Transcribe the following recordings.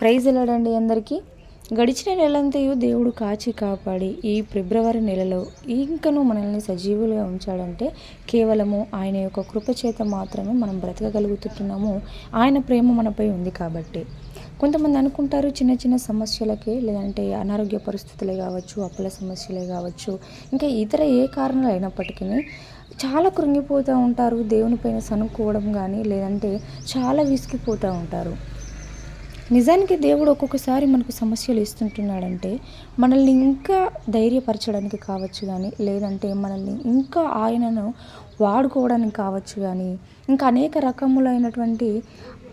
Praise వెళ్ళడండి అందరికీ. గడిచిన నెలంతయు దేవుడు కాచి కాపాడి ఈ ఫిబ్రవరి నెలలో ఇంకనూ మనల్ని సజీవులుగా ఉంచాడంటే కేవలము ఆయన యొక్క కృపచేత మాత్రమే మనం బ్రతకగలుగుతున్నాము. ఆయన ప్రేమ మనపై ఉంది కాబట్టి. కొంతమంది అనుకుంటారు చిన్న చిన్న సమస్యలకే లేదంటే అనారోగ్య పరిస్థితులే కావచ్చు అప్పుల సమస్యలే కావచ్చు ఇంకా ఇతర ఏ కారణాలు అయినప్పటికీ చాలా కృంగిపోతూ ఉంటారు. దేవునిపైన సనుక్కోవడం కానీ లేదంటే చాలా విసిగిపోతూ ఉంటారు. నిజానికి దేవుడు ఒక్కొక్కసారి మనకు సమస్యలు ఇస్తుంటున్నాడంటే మనల్ని ఇంకా ధైర్యపరచడానికి కావచ్చు కానీ లేదంటే మనల్ని ఇంకా ఆయనను వాడుకోవడానికి కావచ్చు కానీ ఇంకా అనేక రకములైనటువంటి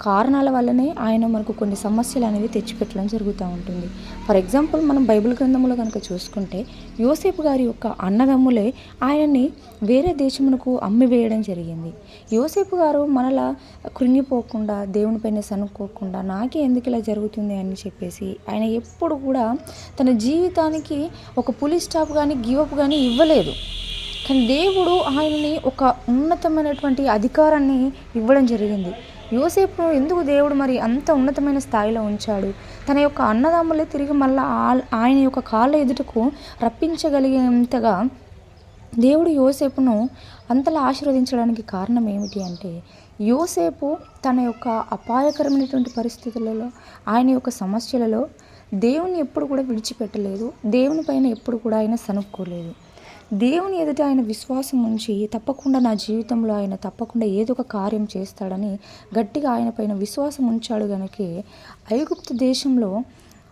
కారణాల వల్లనే ఆయన మనకు కొన్ని సమస్యలు అనేవి తెచ్చిపెట్టడం జరుగుతూ ఉంటుంది. ఫర్ ఎగ్జాంపుల్ మనం బైబిల్ గ్రంథంలో కనుక చూసుకుంటే యోసేపు గారి యొక్క అన్నదమ్ములే ఆయన్ని వేరే దేశమునకు అమ్మివేయడం జరిగింది. యోసేపు గారు మనలా కృంగిపోకుండా దేవునిపైన సనుక్కోకుండా నాకే ఎందుకు ఇలా జరుగుతుంది అని చెప్పేసి ఆయన ఎప్పుడు కూడా తన జీవితానికి ఒక పులి స్టాప్ కానీ గివప్ కానీ ఇవ్వలేదు. కానీ దేవుడు ఆయనని ఒక ఉన్నతమైనటువంటి అధికారాన్ని ఇవ్వడం జరిగింది. యోసేపును ఎందుకు దేవుడు మరి అంత ఉన్నతమైన స్థాయిలో ఉంచాడు? తన యొక్క అన్నదమ్ములే తిరిగి మళ్ళీ ఆయన యొక్క కాళ్ళ ఎదుటకు రప్పించగలిగేంతగా దేవుడు యోసేపును అంతలా ఆశీర్వదించడానికి కారణం ఏమిటి అంటే యోసేపు తన యొక్క అపాయకరమైనటువంటి పరిస్థితులలో ఆయన యొక్క సమస్యలలో దేవుని ఎప్పుడు కూడా విడిచిపెట్టలేదు. దేవుని పైన ఎప్పుడు కూడా ఆయన సనుక్కోలేదు దేవుని ఎదుట ఆయన విశ్వాసం ఉంచి తప్పకుండా నా జీవితంలో ఆయన తప్పకుండా ఏదో ఒక కార్యం చేస్తాడని గట్టిగా ఆయన పైన విశ్వాసం ఉంచాడు గనకే ఐగుప్తు దేశంలో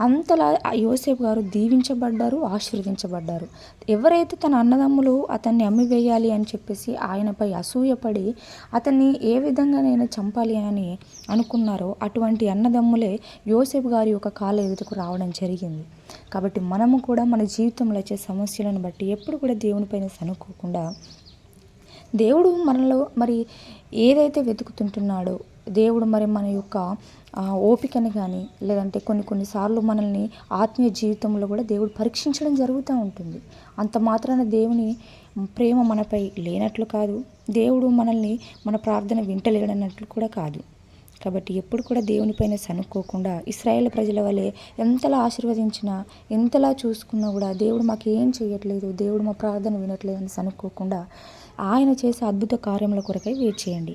అంతలా యోసేపు గారు దీవించబడ్డారు ఆశీర్వదించబడ్డారు. ఎవరైతే తన అన్నదమ్ములు అతన్ని అమ్మివేయాలి అని చెప్పేసి ఆయనపై అసూయపడి అతన్ని ఏ విధంగానైనా చంపాలి అని అనుకున్నారో అటువంటి అన్నదమ్ములే యోసేపు గారి యొక్క కాళ్ళ ఎదుటకు రావడం జరిగింది. కాబట్టి మనము కూడా మన జీవితంలో వచ్చే సమస్యలను బట్టి ఎప్పుడు కూడా దేవునిపైన సనుకోకుండా దేవుడు మనలో మరి ఏదైతే వెతుకుతుంటున్నాడో దేవుడు మరి మన యొక్క ఓపికని కానీ లేదంటే కొన్ని కొన్నిసార్లు మనల్ని ఆత్మీయ జీవితంలో కూడా దేవుడు పరీక్షించడం జరుగుతూ ఉంటుంది. అంత మాత్రాన దేవుని ప్రేమ మనపై లేనట్లు కాదు. దేవుడు మనల్ని మన ప్రార్థన వింటలేడన్నట్లు కూడా కాదు. కాబట్టి ఎప్పుడు కూడా దేవునిపైన సనుక్కోకుండా ఇస్రాయేల్ ప్రజల వలె ఎంతలా ఆశీర్వదించినా ఎంతలా చూసుకున్నా కూడా దేవుడు మాకు ఏం చేయట్లేదు దేవుడు మా ప్రార్థన వినట్లేదు అని సనుక్కోకుండా ఆయన చేసే అద్భుత కార్యముల కొరకై వెయిట్ చేయండి.